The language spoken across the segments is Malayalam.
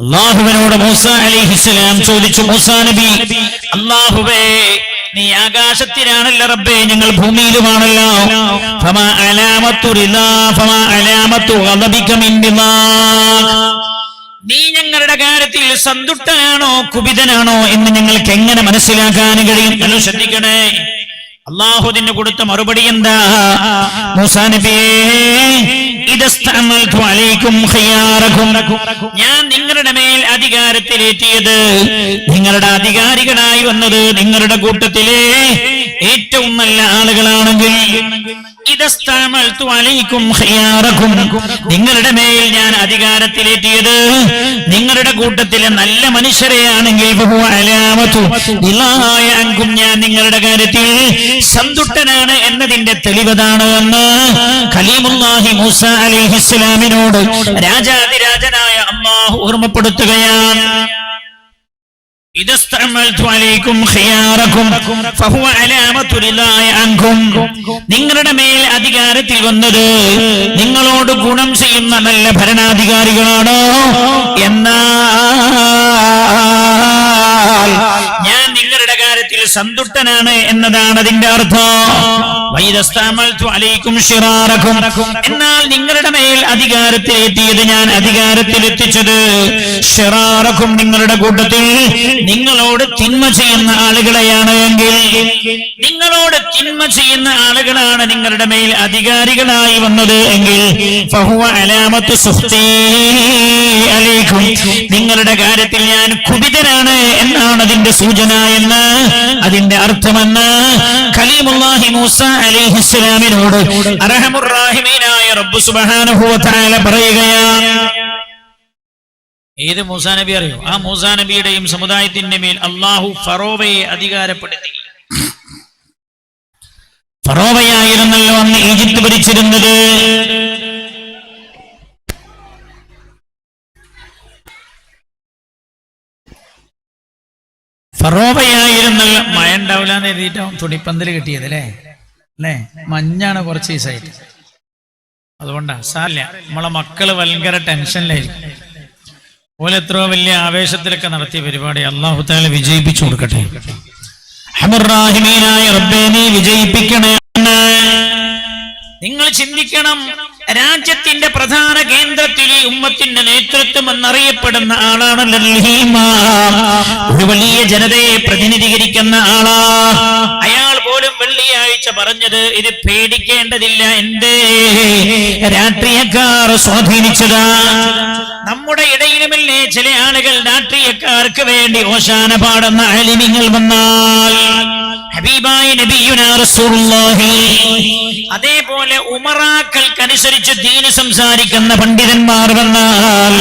അള്ളാഹുവിനോട് മൂസ അലിഹിസ്സലാം ചോദിച്ചു മൂസാ നബി അള്ളാഹുവേ നീ ആകാശത്തിലാണല്ലോ റബ്ബേ ഞങ്ങൾ ഭൂമിയിലുമാണല്ലോ. ഫമാ അലാമത്തു ഫമാ അലാമത്തു മിൻ. നീ ഞങ്ങളുടെ കാര്യത്തിൽ സന്തുഷ്ടനാണോ കുപിതനാണോ എന്ന് ഞങ്ങൾക്ക് എങ്ങനെ മനസ്സിലാക്കാൻ കഴിയും? എന്ന് ശ്രദ്ധിക്കണേ. അള്ളാഹുദിന് കൊടുത്ത മറുപടി എന്താ? മൂസാ നബിയേ ഞാൻ നിങ്ങളുടെ മേൽ അധികാരത്തിലേറ്റിയത് നിങ്ങളുടെ അധികാരികളായി വന്നത് നിങ്ങളുടെ കൂട്ടത്തിലെ ഏറ്റവും നല്ല ആളുകളാണെങ്കിൽ. നിങ്ങളുടെ മേൽ ഞാൻ അധികാരത്തിലെത്തിയത് നിങ്ങളുടെ കൂട്ടത്തിലെ നല്ല മനുഷ്യരെയാണെങ്കിൽ അങ്കും ഞാൻ നിങ്ങളുടെ കാര്യത്തിൽ സന്തുഷ്ടനാണ് എന്നതിന്റെ തെളിവതാണ് എന്ന് ഖലീമുല്ലാഹി മൂസ അലിഹിസ്ലാമിനോട് രാജാതിരാജനായ അള്ളാഹു ഓർമ്മപ്പെടുത്തുകയാണ്. إذا استعملت عليكم خياركم فهو علامة رضاي عنكم നിങ്ങളുടെ മേൽ അധികാരത്തിൽ വന്നത് നിങ്ങളോട് ഗുണം ചെയ്യുന്ന നല്ല ഭരണാധികാരികളാണോ എന്നാൽ ഞാൻ നിങ്ങളുടെ കാര്യത്തിൽ സന്തുഷ്ടനാണ് എന്നതാണ് അതിന്റെ അർത്ഥം വൈദസ്താമൽതു അലൈക്കും ശിറാറക്കും എന്നാൽ നിങ്ങളുടെ മേൽ അധികാരത്തിലെത്തിയത് ഞാൻ അധികാരത്തിലെത്തിച്ചത് ഷിറാറക്കും നിങ്ങളുടെ കൂട്ടത്തിൽ നിങ്ങളോട് തിന്മ ചെയ്യുന്ന ആളുകളെയാണ് എങ്കിൽ നിങ്ങളോട് തിന്മ ചെയ്യുന്ന ആളുകളാണ് നിങ്ങളുടെ മേൽ അധികാരികളായി വന്നത് എങ്കിൽ നിങ്ങളുടെ കാര്യത്തിൽ ഞാൻ കുപിതനാണ് എന്നാണ് അതിന്റെ സൂചന എന്ന് അതിന്റെ അർത്ഥമെന്ന് ഖലീമുല്ലാഹി മൂസ വ പറയുകയാണ് ഏത് മൂസാ നബി അറിയോ? ആ മൂസാ നബിയുടെയും സമുദായത്തിന്റെ മേൽ അള്ളാഹു ഫറോവയെ അധികാരപ്പെടുത്തി. ഫറോവയായിരുന്നല്ലോ അന്ന് ഈജിപ്ത് ഭരിച്ചിരുന്നത്. ഫറോവയായിരുന്നല്ലോ മഴ ഉണ്ടാവില്ല എന്ന് എഴുതിയിട്ടാവും തുണിപ്പന്തൽ കിട്ടിയത് അല്ലേ? അല്ലേ മഞ്ഞാണ് കുറച്ച് ദിവസമായിട്ട് അതുകൊണ്ടാ സാരില്ല. നമ്മളെ മക്കൾ ഭയങ്കര ടെൻഷനിലായിരിക്കും. പോലെ എത്രയോ വലിയ ആവേശത്തിലൊക്കെ നടത്തിയ പരിപാടി. അള്ളാഹു താല വിജയിപ്പിച്ചു കൊടുക്കട്ടെ. വിജയിപ്പിക്കണേ നിങ്ങൾ ചിന്തിക്കണം. രാജ്യത്തിന്റെ പ്രധാന കേന്ദ്രത്തിൽ ഈ ഉമ്മത്തിന്റെ നേതൃത്വം എന്നറിയപ്പെടുന്ന ആളാണ് ഒരു വലിയ ജനതയെ പ്രതിനിധീകരിക്കുന്ന ആളാ. അയാൾ പോലും വെള്ളിയാഴ്ച പറഞ്ഞത് ഇത് പേടിക്കേണ്ടതില്ല എന്റെ രാഷ്ട്രീയക്കാർ സ്വാധീനിച്ചതാ. നമ്മുടെ ഇടയിലുമല്ലേ ചില ആളുകൾ രാഷ്ട്രീയക്കാർക്ക് വേണ്ടി ഓശാന പാടുന്ന അലിമിങ്ങൾ വന്നാൽ. ഹബീബായ നബിയുനാ റസൂലുള്ളാഹി. അതേപോലെ ഉമറാക്കൾക്കനുസരിച്ച് ദീന് സംസാരിക്കുന്ന പണ്ഡിതന്മാർ വന്നാൽ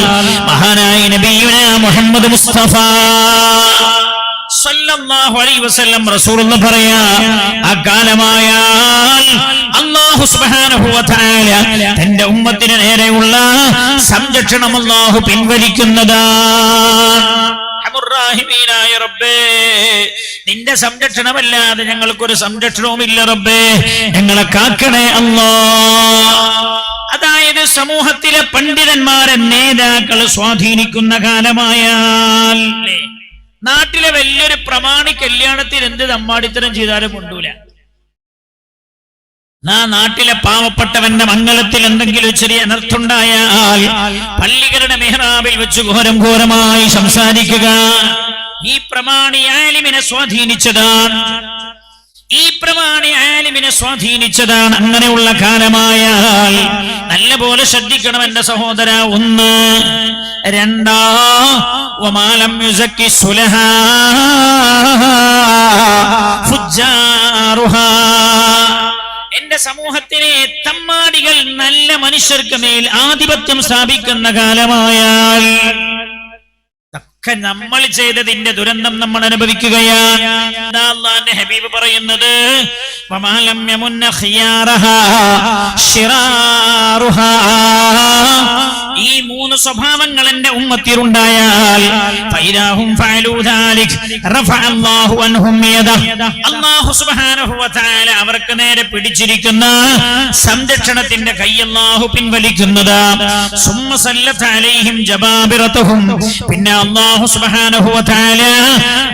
മഹാനായ നബിയുന മുഹമ്മദ് മുസ്തഫ പറയാ തന്റെ ഉമ്മത്തിന് നേരെയുള്ള സംരക്ഷണം അല്ലാഹു പിൻവലിക്കുന്നതാണ് റബ്ബേ. നിന്റെ സംരക്ഷണമല്ലാതെ ഞങ്ങൾക്കൊരു സംരക്ഷണവുമില്ല റബ്ബേ. ഞങ്ങളെ കാക്കണേ അല്ലോ. അതായത് സമൂഹത്തിലെ പണ്ഡിതന്മാരെ നേതാക്കൾ സ്വാധീനിക്കുന്ന കാലമായാൽ നാട്ടിലെ വലിയൊരു പ്രമാണി കല്യാണത്തിന് എന്ത് തമ്മാടിത്തരം ചെയ്താലും കൊണ്ടൂല. ആ നാട്ടിലെ പാവപ്പെട്ടവന്റെ മംഗളത്തിൽ എന്തെങ്കിലും ചെറിയ നിർത്തുണ്ടായാൽ പള്ളികളുടെ മെഹ്റാബിൽ വെച്ച് ഘോരം ഘോരമായി സംസാരിക്കുക. ഈ പ്രമാണി ആലിമിനെ സ്വാധീനിച്ചതാണ്. ഈ പ്രമാണി ആലിമിനെ സ്വാധീനിച്ചതാണ്. അങ്ങനെയുള്ള കാലമായാൽ നല്ലപോലെ ശ്രദ്ധിക്കണം എന്റെ സഹോദര. ഒന്ന് രണ്ടാ സുലഹ എന്റെ സമൂഹത്തിലെ തമ്മാടികൾ നല്ല മനുഷ്യർക്ക് മേൽ ആധിപത്യം സ്ഥാപിക്കുന്ന കാലമായാൽ ഒക്കെ നമ്മൾ ചെയ്തതിന്റെ ദുരന്തം നമ്മൾ അനുഭവിക്കുകയാണ് അള്ളാന്റെ ഹബീബ് പറയുന്നത്. ഈ മൂന്ന് സ്വഭാവങ്ങൾ എന്റെ ഉമ്മത്തിലുണ്ടായാൽ അവർക്ക് നേരെ പിടിച്ചിരിക്കുന്ന സംരക്ഷണത്തിന്റെ കൈ അല്ലാഹു പിൻവലിക്കുന്നത്. പിന്നെ വ തആല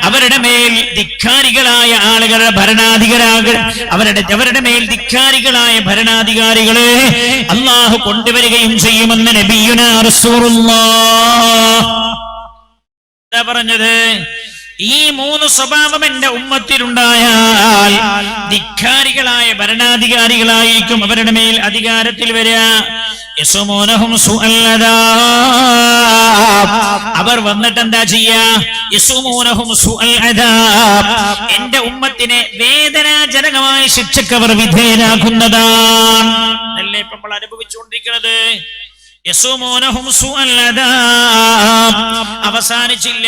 അവരുടെ മേൽ ധിക്കാരികളായ ആളുകളുടെ ഭരണാധികാരികൾ അവരുടെ അവരുടെ മേൽ ധിക്കാരികളായ ഭരണാധികാരികളെ അള്ളാഹു കൊണ്ടുവരികയും ചെയ്യുമെന്ന് നബിയുന റസൂലുള്ളാഹ് പറഞ്ഞത് ഈ മൂന്ന് സ്വഭാവം എന്റെ ഉമ്മത്തിലുണ്ടായാൽ ധിക്കാരികളായ ഭരണാധികാരികളായിരിക്കും അവരുടെ മേൽ അധികാരത്തിൽ വരിക. അവർ വന്നിട്ട് എന്താ ചെയ്യാ. എന്റെ ഉമ്മത്തിനെ വേദനാജനകമായ ശിക്ഷക്ക് അവർ വിധേയരാക്കുന്നതാണ് അല്ലേ ഇപ്പൊ നമ്മൾ അനുഭവിച്ചുകൊണ്ടിരിക്കുന്നത്. അവസാനിച്ചില്ല.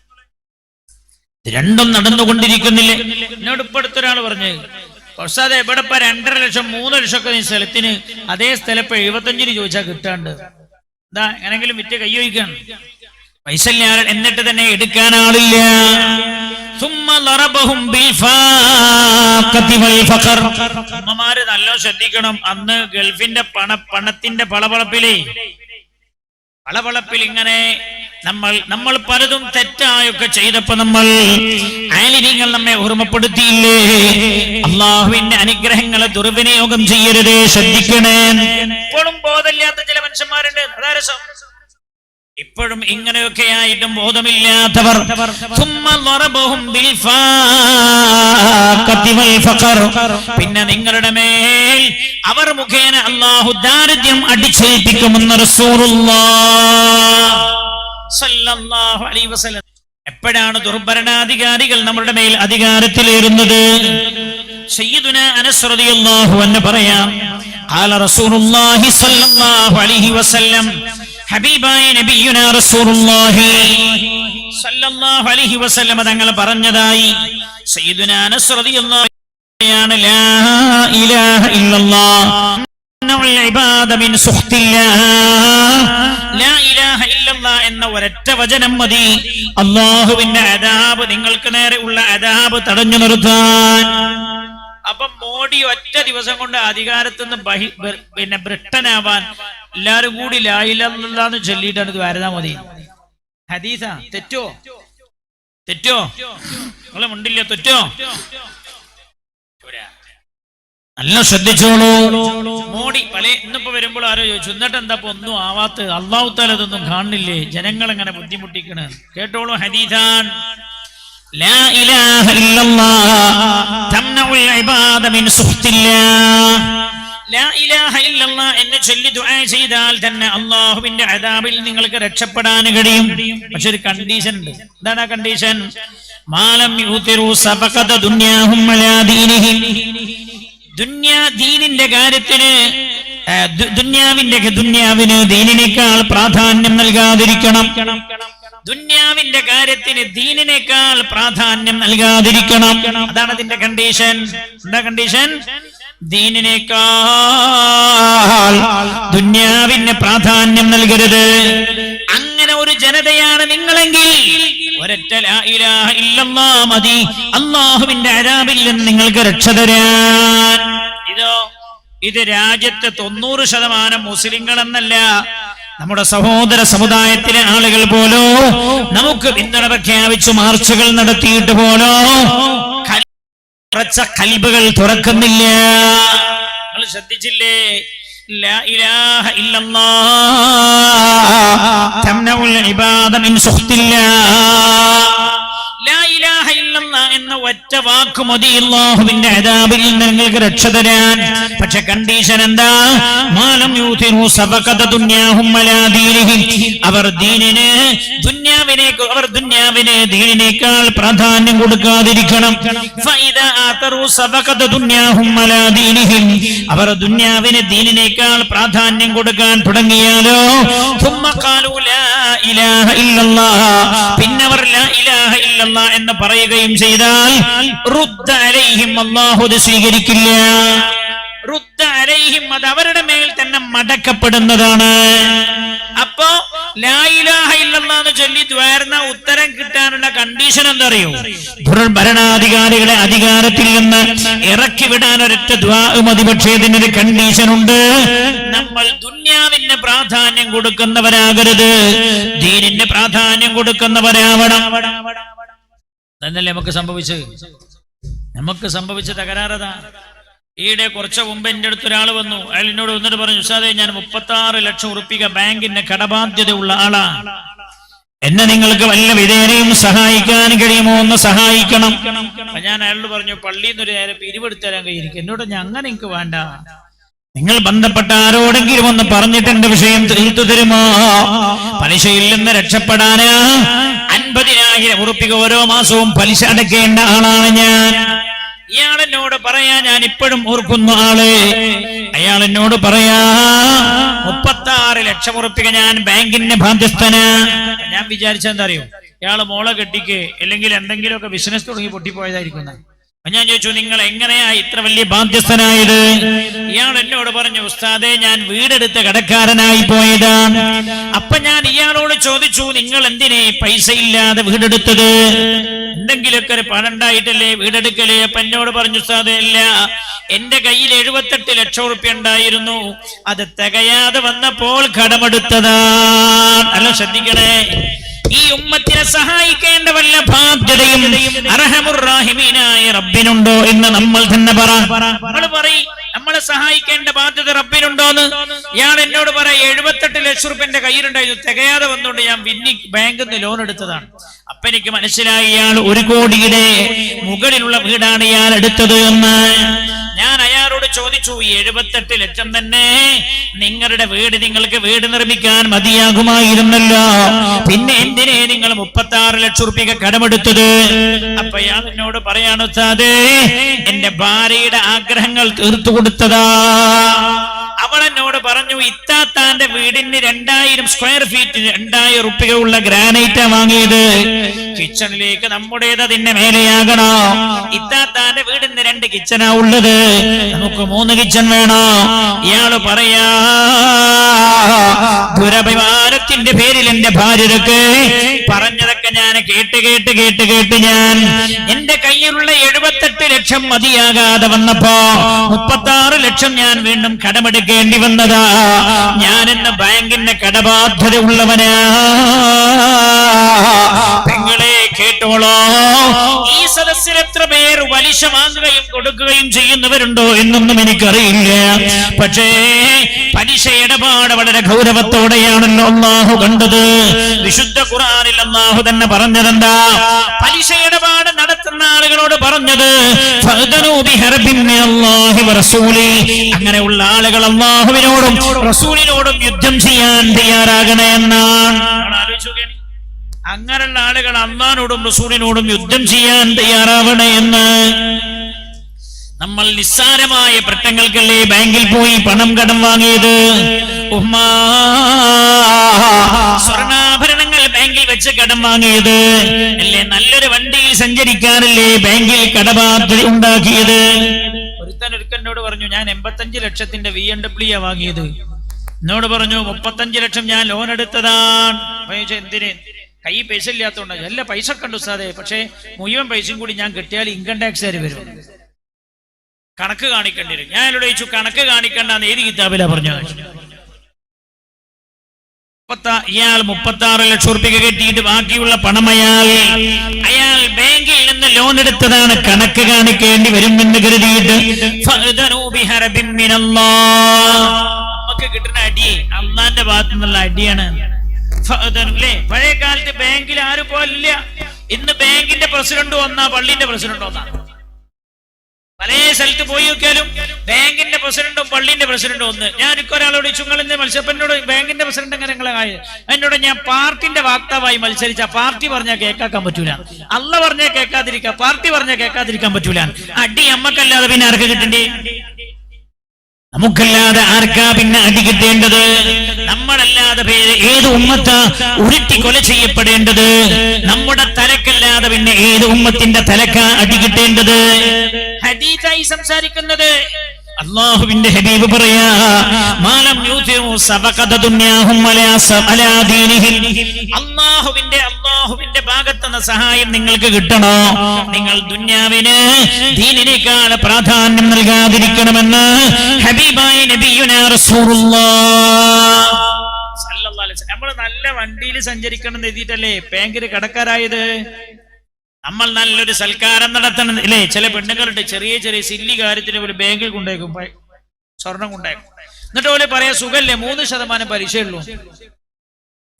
രണ്ടും നടന്നുകൊണ്ടിരിക്കുന്നില്ലേ? എന്നോട് ഇപ്പടുത്തൊരാൾ പറഞ്ഞു പ്രസാദ് എവിടെ ഇപ്പൊ രണ്ടര ലക്ഷം മൂന്ന് ലക്ഷം ഒക്കെ ഈ സ്ഥലത്തിന് അതേ സ്ഥലം ഇപ്പൊ എഴുപത്തഞ്ചിന് ചോദിച്ചാൽ കിട്ടാണ്ട്. എന്താ എങ്ങനെങ്കിലും വിറ്റ് കൈയൊഴിക്കാണ് പൈസ എന്നിട്ട് തന്നെ എടുക്കാൻ ആളില്ല. അമ്മമാര് നല്ലോ ശ്രദ്ധിക്കണം. അന്ന് ഗൾഫിന്റെ പണ പണത്തിന്റെ പളപളപ്പിലേ പളപളപ്പിൽ ഇങ്ങനെ നമ്മൾ നമ്മൾ പലതും തെറ്റായൊക്കെ ചെയ്തപ്പോ നമ്മൾ ആലിനിങ്ങൾ നമ്മെ ഓർമ്മപ്പെടുത്തിയില്ലേ? അള്ളാഹുവിന്റെ അനുഗ്രഹങ്ങളെ ദുർവിനിയോഗം ചെയ്യരുതേ ശ്രദ്ധിക്കണേ. ഇപ്പോഴും ബോധമില്ലാത്ത ചില മനുഷ്യന്മാരുണ്ട്. അതാ രസം. ഇപ്പോഴും ഇങ്ങനെയൊക്കെ ആയിട്ടും ബോധമില്ലാത്തവർ. പിന്നെ നിങ്ങളുടെ മേൽ അവർ മുഖേന അള്ളാഹു ദാരിദ്ര്യം അടിച്ചേൽപ്പിക്കുമെന്ന് എപ്പോഴാണ് ദുർഭരണാധികാരികൾ നമ്മളുടെ മേൽ അധികാരത്തിലേറുന്നത്? സയ്യിദുന അനസ്രതി അള്ളാഹു എന്ന് പറയാം ഹബീബായ റസൂലുള്ളാഹി അലൈഹി വസല്ലം തങ്ങൾ പറഞ്ഞതായി. അനസ് റളിയല്ലാഹു ആണ് ലാ ഇലാഹ ഇല്ലല്ലാഹ്. എന്ന ഒരൊറ്റ വചനം മതി. അള്ളാഹുവിന്റെ അദാബ് നിങ്ങൾക്ക് നേരെ ഉള്ള അദാബ് തടഞ്ഞു നിർത്താൻ. അപ്പൊ മോഡി ഒറ്റ ദിവസം കൊണ്ട് അധികാരത്തിൽ നിന്ന് ബഹി പിന്നെ ബ്രിട്ടനാവാൻ എല്ലാരും കൂടി ലായില്ലെന്ന് ചൊല്ലിയിട്ടാണ് ഇത് വരുന്നാ മതി ഹദീസ തെറ്റോ തെറ്റോ നിങ്ങളെ മുണ്ടില്ല തെറ്റോ നല്ല ശ്രദ്ധിച്ചോളൂ മോഡി പല ഇന്നിപ്പോ വരുമ്പോൾ ആരോ ചോദിച്ചു എന്നിട്ട് എന്താ ഇപ്പൊ ഒന്നും ആവാത്ത അള്ളാഹു താല ഇതൊന്നും കാണുന്നില്ലേ ജനങ്ങൾ എങ്ങനെ ബുദ്ധിമുട്ടിക്കണ് കേട്ടോളൂ ഹദീസാൻ لا إله إلا الله تمنع العباد من سخط الله ഇല്ലല്ലാ എന്ന് ചൊല്ലി ദുആ ചെയ്താൽ തന്നെ അള്ളാഹുവിന്റെ അദാബിൽ നിങ്ങൾക്ക് രക്ഷപ്പെടാൻ കഴിയും. പക്ഷെ ഒരു കണ്ടീഷൻ ഉണ്ട്. എന്താണ് ആ കണ്ടീഷൻ മാലം യൂത്തിറു സബഖത ദുനിയാഹും അലാ ദീനിഹിം. ദുന്യാ ദീനിന്റെ കാര്യത്തിന് ദുന്യാവിന്റെ ദുന്യാവിന് ദീനിനേക്കാൾ പ്രാധാന്യം നൽകാതിരിക്കണം. ദുന്യാവിന്റെ കാര്യത്തിന് ദീനിനേക്കാൾ പ്രാധാന്യം നൽകാതിരിക്കണം. അതാണ് അതിന്റെ കണ്ടീഷൻ എന്താ കണ്ടീഷൻ ദീനിനേക്കാൾ ദുന്യാവിന് പ്രാധാന്യം നൽകരുത്. അങ്ങനെ ഒരു ജനതയാണ് നിങ്ങളെങ്കിൽ. ഒരൊറ്റ മതി. അള്ളാഹുവിന്റെ അരാബിൽ നിന്ന് നിങ്ങൾക്ക് രക്ഷ തരാൻ. ഇതോ ഇത് രാജ്യത്തെ തൊണ്ണൂറ് ശതമാനം മുസ്ലിങ്ങൾ എന്നല്ല നമ്മുടെ സഹോദര സമുദായത്തിലെ ആളുകൾ പോലോ നമുക്ക് പിന്തുണ പ്രഖ്യാപിച്ചു മാർച്ചുകൾ നടത്തിയിട്ട് പോലോ കൽ- കലിപകൾ തുറക്കുന്നില്ല. നിങ്ങൾ ശ്രദ്ധിച്ചില്ലേ? لا എന്ന ഒറ്റ വാക്ക് മതി. അള്ളാഹുവിന്റെ അതാബിൽ നിങ്ങൾക്ക് രക്ഷ തരാൻ. പക്ഷെ കണ്ടീഷൻ എന്താ? മാലം യൂത്തിനു സബകത ദുന്യാഹുമലാദീനിഹി അവർ ദീനിനെ ദുന്യാവിനെ അവർ ദുന്യാവിനെ ദീനിനേക്കാൾ പ്രാധാന്യം കൊടുക്കാതിരിക്കണം. ഫൈദ ആതറു സബകത ദുന്യാഹുമലാദീനിഹി അവർ ദുന്യാവിനെ ദീനിനേക്കാൾ പ്രാധാന്യം കൊടുക്കാൻ തുടങ്ങിയാലോ? ഹുമ്മ ഖാലു പിന്നെ അവർ എന്ന് പറയുകയും ചെയ്താൽ അലൈഹിം സ്വീകരിക്കില്ല. അത് അവരുടെ മേൽ തന്നെ മടക്കപ്പെടുന്നതാണ്. അപ്പോ എന്ന് ചൊല്ലി ദ്വാരണ ഉത്തരം കിട്ടാനുള്ള കണ്ടീഷൻ എന്തറിയോ? ഭരണാധികാരികളെ അധികാരത്തിൽ നിന്ന് ഇറക്കി വിടാൻ ഒരൊറ്റ ദ്വാ മതി. പക്ഷേ ഇതിനൊരു കണ്ടീഷൻ ഉണ്ട്. നമ്മൾ ദുന്യാവിന് പ്രാധാന്യം കൊടുക്കുന്നവരാകരുത്. ദീനിന് പ്രാധാന്യം കൊടുക്കുന്നവരാവണം. തന്നല്ലേ നമുക്ക് സംഭവിച്ചത്? നമുക്ക് സംഭവിച്ച തകരാറതാ. ഈയിടെ കുറച്ച് മുമ്പ് എന്റെ അടുത്ത് ഒരാൾ വന്നു. അയാൾ എന്നോട് വന്നിട്ട് പറഞ്ഞു ഉഷാദെ ഞാൻ മുപ്പത്തി ആറ് ലക്ഷം ഉറുപ്പിക ബാങ്കിന്റെ കടബാധ്യതയുള്ള ആളാണ് എന്നെ നിങ്ങൾക്ക് വല്ല വിധേനയും സഹായിക്കാൻ കഴിയുമോ എന്ന് സഹായിക്കണം. ഞാൻ അയാളോട് പറഞ്ഞു പള്ളിയിൽ നിന്ന് ഒരു നേരം പിരിവെടുത്ത് തരാൻ കഴിയും എന്നോട് ഞാൻ അങ്ങനെ എനിക്ക് വേണ്ട. നിങ്ങൾ ബന്ധപ്പെട്ട ആരോടെങ്കിലും ഒന്ന് പറഞ്ഞിട്ട് എന്റെ വിഷയം തീർത്തു തരുമോ? പലിശയിൽ നിന്ന് രക്ഷപ്പെടാനാ? അൻപതിനായിരം ഉറുപ്പിക ഓരോ മാസവും പലിശ അടയ്ക്കേണ്ട ആളാണ് ഞാൻ. ഇയാൾ എന്നോട് പറയാ ഞാൻ ഇപ്പോഴും ഓർക്കുന്ന ആൾ. അയാൾ എന്നോട് പറയാ മുപ്പത്തി ആറ് ലക്ഷം ഉറുപ്പിക ഞാൻ ബാങ്കിന്റെ ബാധ്യസ്ഥന. ഞാൻ വിചാരിച്ചെന്തറിയോ ഇയാൾ മോളെ കെട്ടിക്ക് അല്ലെങ്കിൽ എന്തെങ്കിലുമൊക്കെ ബിസിനസ് തുടങ്ങി പൊട്ടിപ്പോയതായിരിക്കും ഞാൻ ചോദിച്ചു നിങ്ങൾ എങ്ങനെയാ ഇത്ര വലിയ ബാധ്യസ്ഥനായത്? ഇയാൾ എന്നോട് പറഞ്ഞു ഉസ്താദെ ഞാൻ വീടെടുത്ത കടക്കാരനായി പോയതാണ് അപ്പൊ ഞാൻ ഇയാളോട് ചോദിച്ചു നിങ്ങൾ എന്തിനെ പൈസ ഇല്ലാതെ വീടെടുത്തത്? എന്തെങ്കിലുമൊക്കെ ഒരു പണം ഉണ്ടായിട്ടല്ലേ വീടെടുക്കലേ? അപ്പൊ എന്നോട് പറഞ്ഞു സാധയല്ല എന്റെ കയ്യിൽ എഴുപത്തെട്ട് ലക്ഷം റുപ്യ ഉണ്ടായിരുന്നു. അത് തികയാതെ വന്നപ്പോൾ കടമെടുത്തതാ അല്ല ശ്രദ്ധിക്കണേ. ഈ ഉമ്മത്തിനെ സഹായിക്കേണ്ട വല്ല ബാധ്യതയും അർഹമുറാഹിമീനായ റബ്ബിനുണ്ടോ എന്ന് നമ്മൾ തന്നെ പറ. നമ്മൾ പറയും നമ്മളെ സഹായിക്കേണ്ട ബാധ്യത റബ്ബിനുണ്ടോന്ന്? ഇയാൾ എന്നോട് പറ എഴുപത്തെട്ട് ലക്ഷം റുപ്യ എന്റെ കയ്യിലുണ്ടായിരുന്നു തികയാതെ വന്നുകൊണ്ട് ഞാൻ വിന്നി ബാങ്കിൽ നിന്ന് ലോൺ എടുത്തതാണ്. അപ്പൊ എനിക്ക് മനസ്സിലായി ഇയാൾ ഒരു കോടിയുടെ മുകളിലുള്ള വീടാണ് ഇയാൾ എടുത്തത് എന്ന്. ചോദിച്ചു എഴുപത്തെട്ട് ലക്ഷം തന്നെ നിങ്ങളുടെ വീട് നിങ്ങൾക്ക് വീട് നിർമ്മിക്കാൻ മതിയാകുമായിരുന്നല്ലോ. പിന്നെ എന്തിനെ നിങ്ങൾ മുപ്പത്തി ആറ് ലക്ഷം റുപ്യ കടമെടുത്തത്? അപ്പൊ ഞാൻ എന്നോട് പറയാണ് എന്റെ ഭാര്യയുടെ ആഗ്രഹങ്ങൾ തീർത്തു കൊടുത്തതാ. അവൾ എന്നോട് പറഞ്ഞു ഇത്താത്താന്റെ വീടിന് രണ്ടായിരം സ്ക്വയർ ഫീറ്റ് രണ്ടായിരം റുപ്യ ഉള്ള ഗ്രാനൈറ്റാ വാങ്ങിയത്. കിച്ചണിലേക്ക് നമ്മുടേത് അതിന്റെ മേലെയാകണോ. ഇത്താത്താന്റെ വീടിന് രണ്ട് കിച്ചനാ ഉള്ളത്. നമുക്ക് മൂന്ന് കിച്ചൻ വേണോ. ഇയാൾ പറയാ ദുരഭിമാനത്തിന്റെ പേരിൽ എന്റെ ഭാര്യരൊക്കെ പറഞ്ഞതൊക്കെ ഞാൻ കേട്ട് കേട്ട് കേട്ട് കേട്ട് ഞാൻ എന്റെ കയ്യിലുള്ള എഴുപത്തെട്ട് ലക്ഷം മതിയാകാതെ വന്നപ്പോ മുപ്പത്താറ് ലക്ഷം ഞാൻ വീണ്ടും കടമെടുക്കേണ്ടി വന്നതാ. ഞാൻ എന്ന ബാങ്കിന്റെ കടബാധ്യത ഉള്ളവനാ പെങ്ങളെ കേട്ടോളോ? ഈ സദസ്സിൽ എത്ര പേർ പലിശ വാങ്ങുകയും കൊടുക്കുകയും ചെയ്യുന്നവരുണ്ടോ എന്നൊന്നും എനിക്കറിയില്ല. പക്ഷേ പലിശ ഇടപാട് വളരെ ഗൗരവത്തോടെയാണല്ലോ അള്ളാഹു കണ്ടത്. വിശുദ്ധ ഖുറാനിൽ അള്ളാഹു തന്നെ പറഞ്ഞതെന്താ? പലിശ ഇടപാട് നടത്തുന്ന ആളുകളോട് പറഞ്ഞത്. അങ്ങനെയുള്ള ആളുകൾ അള്ളാഹുവിനോടും റസൂലിനോടും യുദ്ധം ചെയ്യാൻ തയ്യാറാകണേ എന്നാണ്. അങ്ങനെയുള്ള ആളുകൾ അള്ളാനോടും റസൂലിനോടും യുദ്ധം ചെയ്യാൻ തയ്യാറാവണേ എന്ന്. നമ്മൾ നിസ്സാരമായ പ്രശ്നങ്ങൾക്കല്ലേ ബാങ്കിൽ പോയി പണം കടം വാങ്ങിയത്? സ്വർണാഭരണങ്ങൾ ബാങ്കിൽ വെച്ച് കടം വാങ്ങിയത്. അല്ലേ നല്ലൊരു വണ്ടിയിൽ സഞ്ചരിക്കാനല്ലേ ബാങ്കിൽ കടബാധ്യത ഉണ്ടാക്കിയത്? ഒരുത്തൻ ഒരുക്കനോട് പറഞ്ഞു ഞാൻ എൺപത്തഞ്ച് ലക്ഷത്തിന്റെ വി എം ഡബ്ല്യു വാങ്ങിയത്. എന്നോട് പറഞ്ഞു മുപ്പത്തഞ്ച് ലക്ഷം ഞാൻ ലോൺ എടുത്തതാണ്. എന്തിന്? കൈ പൈസ ഇല്ലാത്തതുകൊണ്ട്. എല്ലാ പൈസ കണ്ടു സാറേ പക്ഷേ മുഴുവൻ പൈസയും കൂടി ഞാൻ കിട്ടിയാൽ ഇൻകം ടാക്സ് തരും വരും. കണക്ക് കാണിക്കേണ്ടിരും ഞാൻ എന്നോട് ചോദിച്ചു കണക്ക് കാണിക്കണ്ടെന്ന് ഏത് കിതാബിലാ പറഞ്ഞു ഇയാൾ മുപ്പത്തി ആറ് ലക്ഷം റുപ്യ കെട്ടിയിട്ട് ബാക്കിയുള്ള പണം അയാൾ അയാൾ ബാങ്കിൽ നിന്ന് ലോൺ എടുത്തതാണ് കണക്ക് കാണിക്കേണ്ടി വരുമെന്ന് കരുതിയിട്ട്. നമുക്ക് കിട്ടുന്ന അടി അള്ളാന്റെ ഭാഗത്തു നിന്നുള്ള അടിയാണ്. പഴയ കാലത്ത് ബാങ്കിൽ ആരും പോലില്ല. ഇന്ന് ബാങ്കിന്റെ പ്രസിഡന്റ് വന്നാ പള്ളിന്റെ പ്രസിഡന്റ് ഒന്നാ. പല സ്ഥലത്ത് പോയി നോക്കിയാലും ബാങ്കിന്റെ പ്രസിഡന്റും പള്ളിന്റെ പ്രസിഡന്റും ഒന്ന്. ഞാൻ ഒരാളോട് ചുങ്ങളിന്റെ മത്സ്യപ്പനോട് ബാങ്കിന്റെ പ്രസിഡന്റ് അങ്ങനെ കാര്യം എന്നോട് ഞാൻ പാർട്ടിന്റെ വാക്താവായി മത്സരിച്ച പാർട്ടി പറഞ്ഞാൽ കേൾക്കാക്കാൻ പറ്റൂല. അല്ല പറഞ്ഞാൽ കേൾക്കാതിരിക്കാം പാർട്ടി പറഞ്ഞാൽ കേൾക്കാതിരിക്കാൻ പറ്റൂല. അടി അമ്മക്കല്ലാതെ പിന്നെ ആർക്ക് കിട്ടണ്ടേ? നമുക്കല്ലാതെ ആർക്കാ പിന്നെ അടി കിട്ടേണ്ടത്? നമ്മളല്ലാതെ പേര് ഏത് ഉമ്മത്ത ഉരുട്ടി കൊല ചെയ്യപ്പെടേണ്ടത്? നമ്മുടെ തലക്കല്ലാതെ പിന്നെ ഏത് ഉമ്മത്തിന്റെ തലക്കാ അടി കിട്ടേണ്ടത്? ഹദീസായി സംസാരിക്കുന്നത് അള്ളാഹുവിന്റെ ഹബീബ് പറയാ യൂതിഉ അള്ളാഹുവിന്റെ അള്ളാഹുവിന്റെ ഭാഗത്തുനിന്ന് സഹായം നിങ്ങൾക്ക് കിട്ടണോ? നിങ്ങൾ ദുന്യാവിന് ദീനിനേക്കാൾ പ്രാധാന്യം നൽകാതിരിക്കണമെന്ന് ഹബീബായ നബിയുന നമ്മൾ നല്ല വണ്ടിയിൽ സഞ്ചരിക്കണം എന്ന് എഴുതിയിട്ടല്ലേ? ബാങ്കിൽ കടക്കാരായത്? നമ്മൾ നല്ലൊരു സൽക്കാരം നടത്തണം. അല്ലേ ചില പെണ്ണുങ്ങളുണ്ട്. ചെറിയ ചെറിയ സില്ലി കാര്യത്തിന് ഒരു ബാങ്കിൽ കൊണ്ടേക്കും സ്വർണം കൊണ്ടേക്കും എന്നിട്ട് പോലെ പറയാ സുഖല്ലേ? മൂന്ന് ശതമാനം പലിശയുള്ളൂ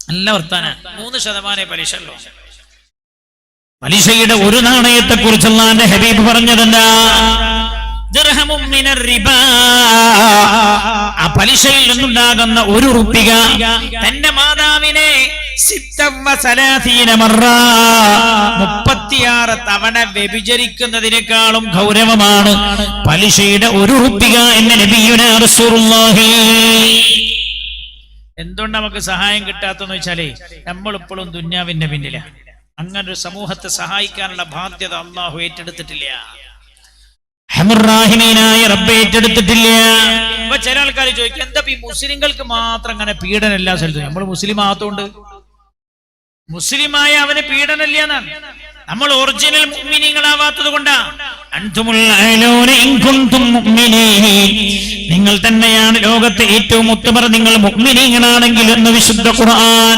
നല്ല വർത്താന. മൂന്ന് ശതമാനേ പലിശ ഉള്ളൂ പലിശയുടെ ഒരു നാണയത്തെ കുറിച്ചുള്ള ഹബീബ് പറഞ്ഞതെന്താ. ആ പലിശയിൽ നിന്നുണ്ടാകുന്ന ഒരു റുപ്പിക തന്റെ മാതാവിനെ മുപ്പത്തിയാറ് തവണ വ്യഭിചരിക്കുന്നതിനേക്കാളും ഗൗരവമാണ് പലിശയുടെ ഒരു റുപ്പിക എന്ന നബിയുന റസൂലുള്ളാഹി. എന്തുകൊണ്ട് നമുക്ക് സഹായം കിട്ടാത്തെന്ന് വെച്ചാലേ നമ്മൾ ഇപ്പോഴും ദുന്യാവിന്റെ പിന്നിലാണ് അങ്ങനെ ഒരു സമൂഹത്തെ സഹായിക്കാനുള്ള ബാധ്യത അള്ളാഹു ഏറ്റെടുത്തിട്ടില്ല. ഏറ്റെടുത്തിട്ടില്ല. അപ്പൊ ചില ആൾക്കാർ ചോദിക്കും എന്താ ഈ മുസ്ലിങ്ങൾക്ക് മാത്രം അങ്ങനെ പീഡനം എല്ലാ സ്ഥലത്തും? നമ്മൾ മുസ്ലിം ആകത്തോണ്ട് മുസ്ലിമായ അവന് പീഡനമില്ല എന്നാണ്. നമ്മൾ ഒറിജിനൽ മുഅ്മിനീങ്ങളാവാത്തത് കൊണ്ടാ. നിങ്ങൾ തന്നെയാണ് ലോകത്തെ ഏറ്റവും ഉത്തമർ നിങ്ങൾ മുഅ്മിനീങ്ങളാണെങ്കിൽ എന്ന് വിശുദ്ധ ഖുർആൻ